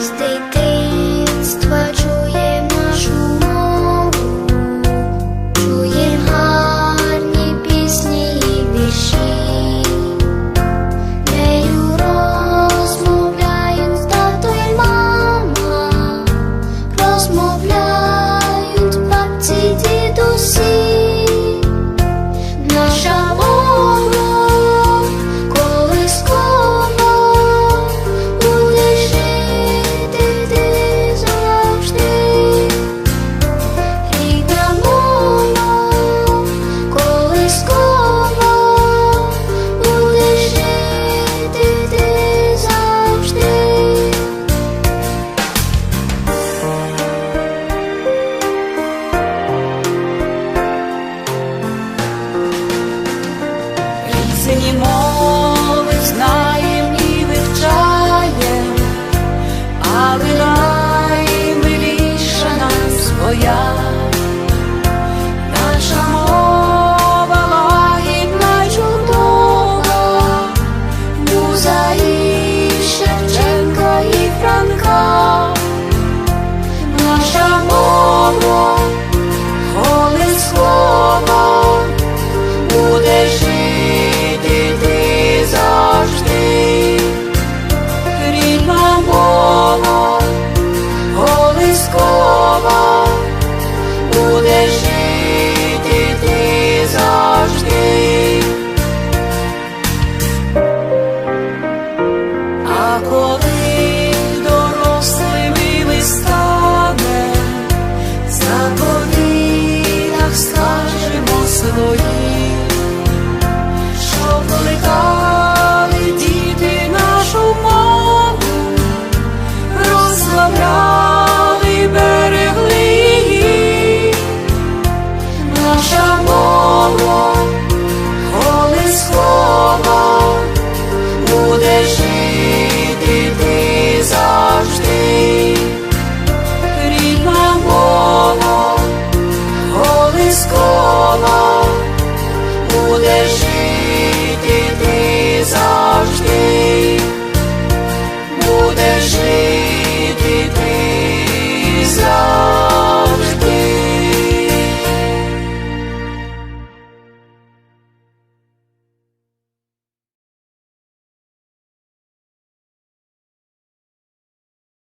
Stay Муза і Шевченка наша мова, коли слово будеш. que Deus